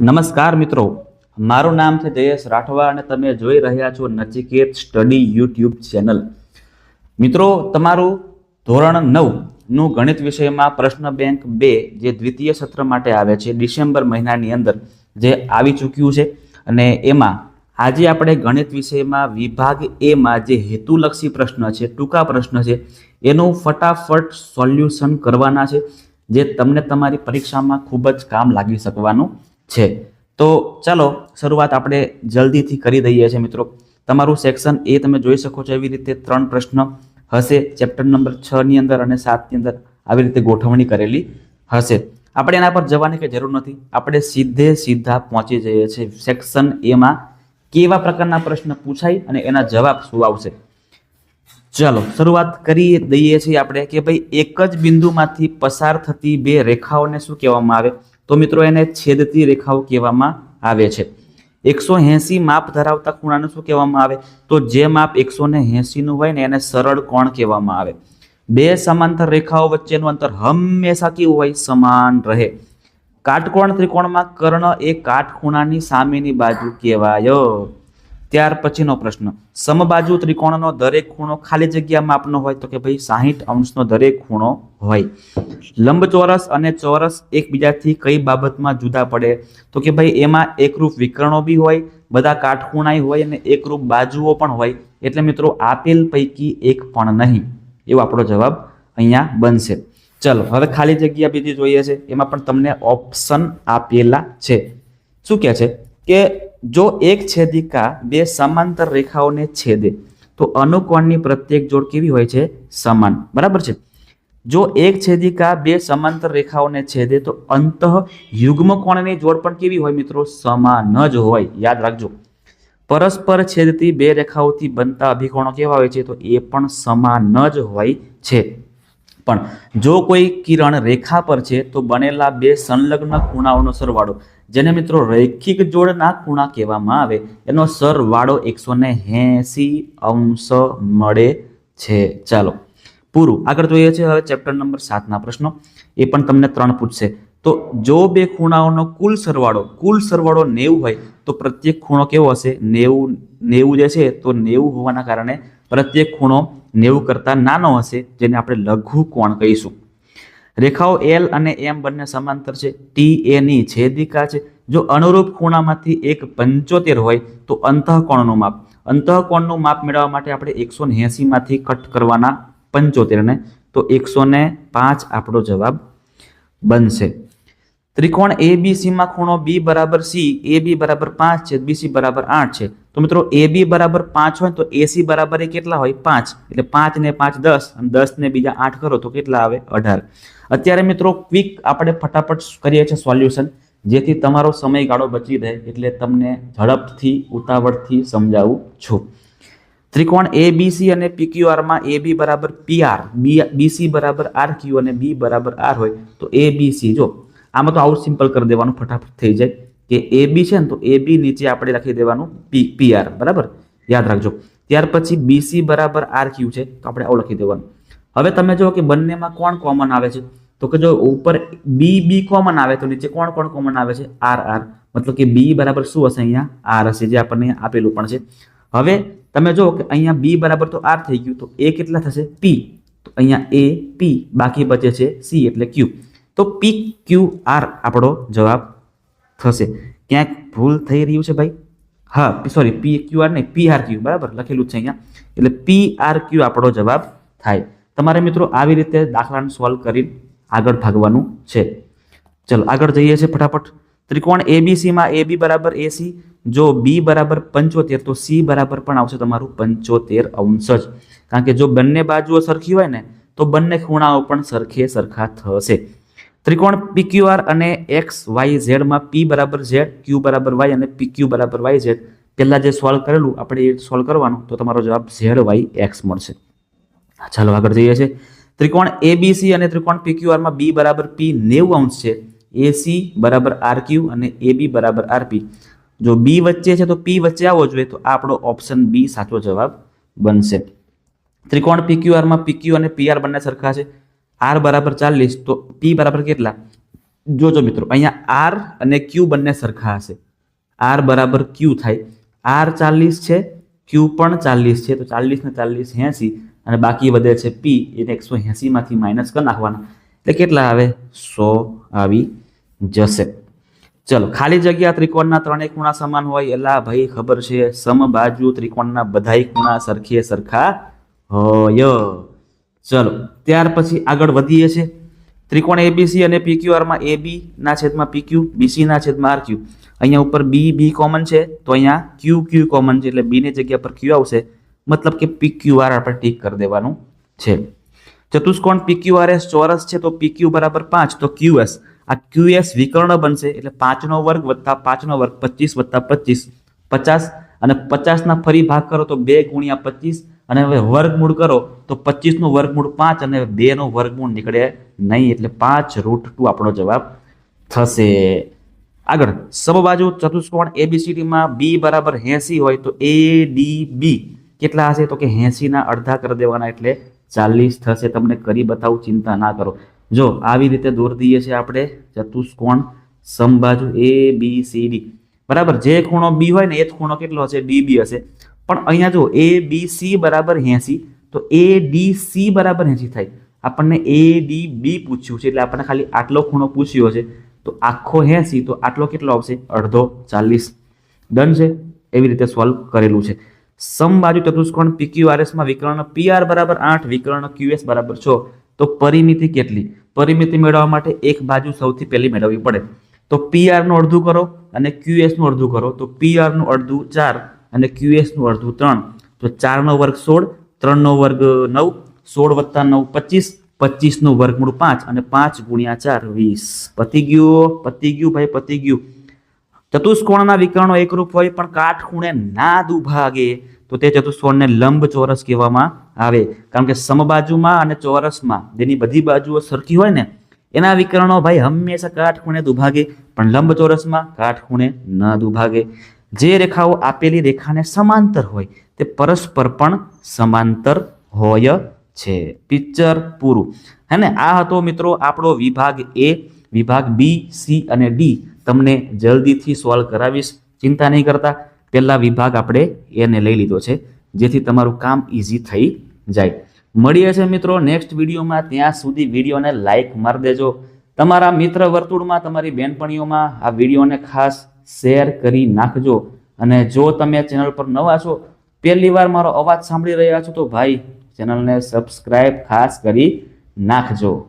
નમસ્કાર મિત્રો. મારું નામ છે જયેશ રાઠવા અને તમે જોઈ રહ્યા છો નચિકેત સ્ટડી યુટ્યુબ ચેનલ. મિત્રો, તમારું ધોરણ નવનું ગણિત વિષયમાં પ્રશ્ન બેંક બે જે દ્વિતીય સત્ર માટે આવે છે ડિસેમ્બર મહિનાની અંદર જે આવી ચૂક્યું છે અને એમાં આજે આપણે ગણિત વિષયમાં વિભાગ એમાં જે હેતુલક્ષી પ્રશ્ન છે, ટૂંકા પ્રશ્ન છે, એનું ફટાફટ સોલ્યુશન કરવાના છે, જે તમને તમારી પરીક્ષામાં ખૂબ જ કામ લાગી શકવાનું છે. તો ચાલો, શરૂઆત આપણે જલ્દીથી કરી દઈએ છીએ મિત્રો. તમારું સેક્શન એ તમે જોઈ શકો છો એવી રીતે ત્રણ પ્રશ્ન હશે. ચેપ્ટર નંબર છ ની અંદર અને સાતની અંદર આવી રીતે ગોઠવણી કરેલી હશે. આપણે એના પર જવાની કંઈ જરૂર નથી. આપણે સીધે સીધા પહોંચી જઈએ છીએ. સેક્શન એમાં કેવા પ્રકારના પ્રશ્ન પૂછાય અને એના જવાબ શું આવશે. ચાલો, શરૂઆત કરી દઈએ છીએ આપણે કે ભાઈ એક જ બિંદુમાંથી પસાર થતી બે રેખાઓને શું કહેવામાં આવે? તો મિત્રો એને છેદતી રેખાઓ કહેવામાં આવે છે. એકસો એંસી માપ ધરાવતા ખૂણાને શું કહેવામાં આવે? તો જે માપ એકસો ને એંસીનું હોય ને એને સરળ કોણ કહેવામાં આવે? બે સમાંતર રેખાઓ વચ્ચેનું અંતર હંમેશા કેવું હોય? સમાન રહે. કાટકોણ ત્રિકોણમાં કર્ણ એ કાટખૂણાની સામેની બાજુ કહેવાય. ત્યાર પછીનો પ્રશ્ન. સમબાજુ ત્રિકોણનો દરેક ખૂણો ખાલી જગ્યા માપનો હોય તો કે ભાઈ સાહીઠ અંશનો દરેક ખૂણો હોય. લંબચોરસ અને ચોરસ એકબીજાથી કઈ બાબતમાં જુદા પડે? તો કે ભાઈ એમાં એકરૂપ વિકર્ણો બી હોય, બધા કાટખૂણાય હોય અને એકરૂપ બાજુઓ પણ હોય. એટલે મિત્રો, આપેલ પૈકી એક પણ નહીં. એવો આપણો જવાબ અહીંયા બનશે. ચલો, હવે ખાલી જગ્યા બીજી જોઈએ છે. એમાં પણ તમને ઓપ્શન આપેલા છે. શું કહે છે? કે જો એક છેદિકા બે સમાંતર રેખાઓને છેદે, તો અનુકોણની પ્રત્યેક જોડ કેવી હોય છે? સમાન. બરાબર છે? જો એક છેદિકા બે સમાંતર રેખાઓને છેદે, તો અંત યુગ્મ કોણની જોડ પણ કેવી હોય મિત્રો? સમાન જ હોય. યાદ રાખજો. પરસ્પર છેદતી બે રેખાઓથી બનતા અભિકોણો કેવા હોય છે? તો એ પણ સમાન જ હોય છે. પણ જો કોઈ કિરણ રેખા પર છે, તો બનેલા બે સંલગ્ન ખૂણાઓનો સરવાળો, જેને મિત્રો રૈખિક જોડના ખૂણા કહેવામાં આવે, એનો સરવાળો એકસો એંસી અંશ મળે છે. ચાલો, પૂરું. આગળ જોઈએ છે હવે ચેપ્ટર નંબર સાતના પ્રશ્નો. એ પણ તમને ત્રણ પૂછશે. તો જો બે ખૂણાઓનો કુલ સરવાળો કુલ સરવાળો નેવું હોય, તો પ્રત્યેક ખૂણો કેવો હશે? નેવું નેવું જે છે, તો નેવું હોવાના કારણે પ્રત્યેક ખૂણો નેવું કરતાં નાનો હશે, જેને આપણે લઘુ કોણ કહીશું. રેખાઓ એલ અને એમ બંને સમાંતર છે. ટી એની છેદિકા છે. જો અનુરૂપ ખૂણામાંથી એક પંચોતેર હોય, તો અંતઃકોણનું માપ. અંતઃકોણનું માપ મેળવવા માટે આપણે એકસો એંસીમાંથી કટ કરવાના પંચોતેરને, તો એકસો પાંચ આપણો જવાબ બનશે. ત્રિકોણ એ બી સીમાં ખૂણો બી બરાબર સી એ બી બરાબર પાંચ છે બીસી બરાબર આઠ છે. તો મિત્રો એ બી બરાબર પાંચ હોય તો એસી બરાબર એ કેટલા હોય? પાંચ. એટલે પાંચ ને પાંચ દસ અને દસ ને બીજા આઠ કરો તો કેટલા આવે? અઢાર. અત્યારે મિત્રો ક્વિક આપણે ફટાફટ કરીએ છીએ સોલ્યુશન જેથી તમારો સમયગાળો બચી રહે એટલે તમને ઝડપથી, ઉતાવળથી સમજાવું છું. ત્રિકોણ એ બીસી અને પીક્યુઆરમાં એ બી બરાબર પીઆર બી બીસી બરાબર આર ક્યુ અને બી બરાબર આર હોય તો એ બીસી જો, આમાં તો આવું સિમ્પલ કરી દેવાનું, ફટાફટ થઈ જાય. કે એ બી છે ને તો એ બી નીચે આપણે લખી દેવાનું પી પીઆર બરાબર? યાદ રાખજો. ત્યાર પછી બીસી બરાબર આર ક્યુ છે, તો આપણે આવું લખી દેવાનું. હવે તમે જો કે બંનેમાં કોણ કોમન આવે છે? તો કે જો ઉપર બી બી કોમન આવે તો નીચે કોણ કોણ કોમન આવે છે? આર આર મતલબ કે બી બરાબર શું હશે અહીંયા? આર હશે, જે આપણને આપેલું પણ છે. હવે તમે જો કે અહીંયા બી બરાબર તો આર થઈ ગયું, તો એ કેટલા થશે? પી તો અહીંયા એ પી બાકી બચે છે સી એટલે ક્યુ તો પી ક્યુ આર આપણો જવાબ થશે. ક્યાંક ભૂલ થઈ રહ્યું છે ભાઈ? હા સોરી પી, ક્યુ, આર નહીં, પી ક્યુ, બરાબર? લખેલું છે અહીંયા. એટલે પી, આર, ક્યુ આપણો જવાબ થાય. તમારે મિત્રો આવી રીતે દાખલાને સોલ્વ કરી આગળ ભાગવાનું છે. ચલો, આગળ જઈએ છીએ ફટાફટ. ત્રિકોણ એબીસીમાં એ બી બરાબર એસી જો બી બરાબર પંચોતેર, તો સી બરાબર પણ આવશે તમારું પંચોતેર અંશ જ. કારણ કે જો બંને બાજુઓ સરખી હોય ને, તો બંને ખૂણાઓ પણ સરખે સરખા થશે. ત્રિકોણ પીક્યુઆર અને એક્સ વાય ઝેડમાં પી બરાબર ઝેડ ક્યુ બરાબર વાય અને પી ક્યુ બરાબર વાય ઝેડ પહેલાં જે સોલ્વ કરેલું, આપણે એ સોલ્વ કરવાનું, તો તમારો જવાબ ઝેડ વાય એક્સ મળશે. ચાલો આગળ જઈએ છીએ. ત્રિકોણ એબીસી અને ત્રિકોણ પીક્યુઆરમાં બી બરાબર પી નેવું અંશ છે. એસી બરાબર આર ક્યુ અને એ બી બરાબર આર પી જો બી વચ્ચે છે, તો પી વચ્ચે આવવો જોઈએ, તો આ આપણો ઓપ્શન બી સાચો જવાબ બનશે. ત્રિકોણ પીક્યુઆરમાં પીક્યુ અને પીઆર બંને સરખા છે. આર બરાબર ચાલીસ, તો પી બરાબર કેટલા? જોજો મિત્રો, અહીંયા આર અને ક્યુ બંને સરખા હશે. આર બરાબર ક્યુ થાય. આર ચાલીસ છે ક્યુ પણ ચાલીસ છે, તો ચાલીસ ને ચાલીસ એંસી, અને બાકી વધે છે પી એને એકસો એંસીમાંથી માઇનસ કરી નાખવાના. એટલે કેટલા આવે? સો આવી જશે. ચલો, ખાલી જગ્યા ત્રિકોણના ત્રણેય ખૂણા સમાન હોય, એલા ભાઈ ખબર છે, સમબાજુ ત્રિકોણના બધાય ખૂણા સરખે સરખા હોય. ચલો, ત્યાર પછી આગળ વધીએ છે ત્રિકોણ એબીસી અને પીક્યુઆરમાં એ બી ના છેદમાં પીક્યુ બીસી ના છેદમાં આર ક્યુ અહીંયા ઉપર બી બી કોમન છે, તો અહીંયા ક્યુ ક્યુ કોમન છે, એટલે બી ની જગ્યા પર ક્યુ આવશે. મતલબ કે પીક્યુઆર આપણે ટીક કરી દેવાનું છે. ચતુષ્કોણ પીક્યુઆર એસ ચોરસ છે, તો પીક્યુ બરાબર પાંચ, તો ક્યુએસ આ ક્યુએસ વિકર્ણ બનશે, એટલે પાંચનો વર્ગ વત્તા પાંચનો વર્ગ પચીસ વત્તા પચીસ, પચાસ, અને પચાસના ફરી ભાગ કરો તો બે ગુણ્યા પચીસ અને હવે વર્ગમૂળ કરો તો પચીસનું વર્ગમૂળ પાંચ અને બેનો વર્ગમૂળ નીકળે નહીં એટલે પાંચ રૂટ ટુ આપણો જવાબ થશે. આગળ, સમબાજુ ચતુષ્કોણ એબીસીડીમાં બી બરાબર એસી હોય તો એ ડી બી કેટલા હશે? તો કે એંસીના અડધા કરી દેવાના એટલે ચાલીસ થશે. તમને કરી બતાવું, ચિંતા ના કરો. જો આવી રીતે દોર દઈએ છીએ આપણે ચતુષ્કોણ સમબાજુ એ બી સી ડી બરાબર, જે ખૂણો બી હોય ને એ જ ખૂણો કેટલો હશે? ડી બી હશે. પણ અહીંયા જો એ બી સી બરાબર એંસી, તો એ ડી સી બરાબર એંસી થાય. આપણને એ ડી બી પૂછ્યું છે, એટલે આપણને ખાલી આટલો ખૂણો પૂછ્યો છે. તો આખો એંસી, તો આટલો કેટલો આવશે? અડધો ચાલીસ. ડન છે? એવી રીતે સોલ્વ કરેલું છે. સમબાજુ ચતુષ્કોણ પીક્યુઆરએસમાં વિકર્ણ પીઆર બરાબર આઠ, વિકર્ણ ક્યુએસ બરાબર છ. તો પરિમિતિ કેટલી? પરિમિતિ મેળવવા માટે એક બાજુ સૌથી પહેલી મેળવવી પડે. તો પીઆરનું અડધું કરો અને ક્યુએસનું અડધું કરો. તો પીઆરનું અડધું ચાર. અને ક્યુએસનું અડધું ત્રણ. તો ચારનો વર્ગ સોળ ત્રણનો વર્ગ નવ, સોળ વત્તા નવ પચીસ પચીસનું વર્ગમૂળ પાંચ, અને પાંચ ગુણ્યા ચાર વીસ. પતી ગયું પતી ગયું ભાઈ, પતી ગયું. ચતુષ્કોણના વિકર્ણો એકરૂપ હોય, પણ કાટખૂણે ના દુભાગે તો તે ચતુષ્કોણને લંબ ચોરસ કહેવામાં આવે. કારણ કે સમબાજુમાં અને ચોરસમાં, જેની બધી બાજુઓ સરખી હોય ને, એના વિકર્ણો ભાઈ હંમેશા કાટખૂણે દુભાગે પણ લંબ ચોરસમાં કાટખૂણે ન દુભાગે જે રેખાઓ આપેલી રેખાને સમાંતર હોય, તે પરસ્પર પણ સમાંતર હોય છે. પિક્ચર પૂરું. હે ને? આ હતો મિત્રો આપણો વિભાગ એ વિભાગ બી સી અને ડી તમને જલ્દીથી સોલ્વ કરાવીશ. ચિંતા નહીં કરતા. પહેલા વિભાગ આપણે એને લઈ લીધો છે, જેથી તમારું કામ ઇઝી થઈ જાય. મળીએ છે મિત્રો નેક્સ્ટ વિડીયોમાં. ત્યાં સુધી વિડીયોને લાઇક મારી દેજો. તમારા મિત્ર વર્તુળમાં, તમારી બેનપણીઓમાં આ વિડીયોને ખાસ શેર કરી નાખજો. અને જો તમે ચેનલ પર નવા છો, પહેલી વાર મારો અવાજ સાંભળી રહ્યા છો, તો ભાઈ ચેનલને સબસ્ક્રાઈબ ખાસ કરી નાખજો.